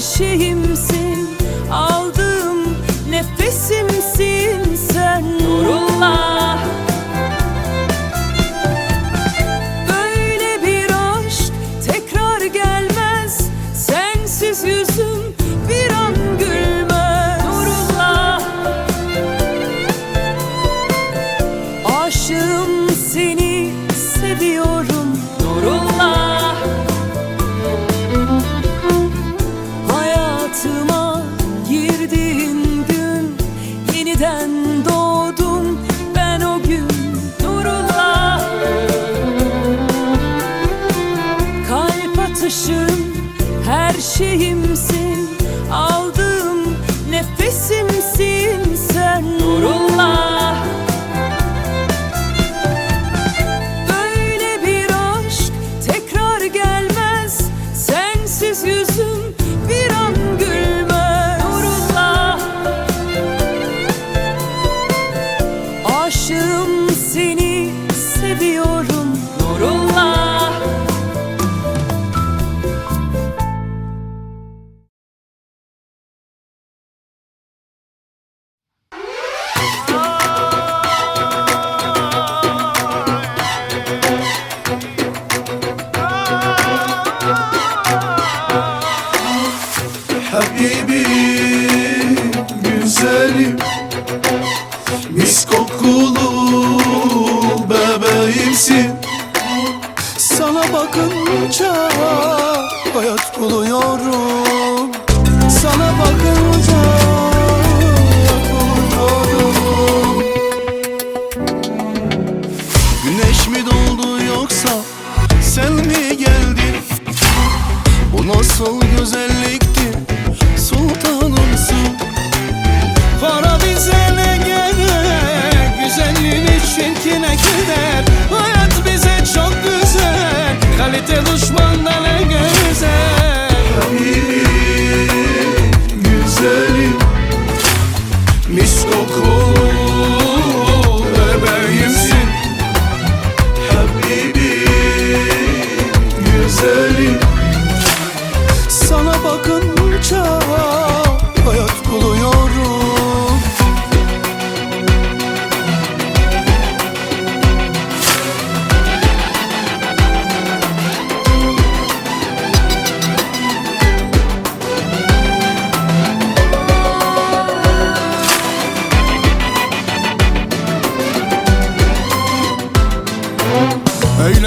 şeyimsin Aldığım nefesimsin sen. Nurullah. Böyle bir aşk tekrar gelmez. Sensiz yüzüm bir an gülmez. Nurullah. Aşığım seni seviyorum. Nurullah Kalp atışım her şeyimsin Habibim, güzelim. Mis kokulu bebeğimsin. Sana bakınca hayat buluyorum. Sana bakınca hayat Güneş mi doğdu yoksa sen mi geldin? Bu nasıl güzelliktir Une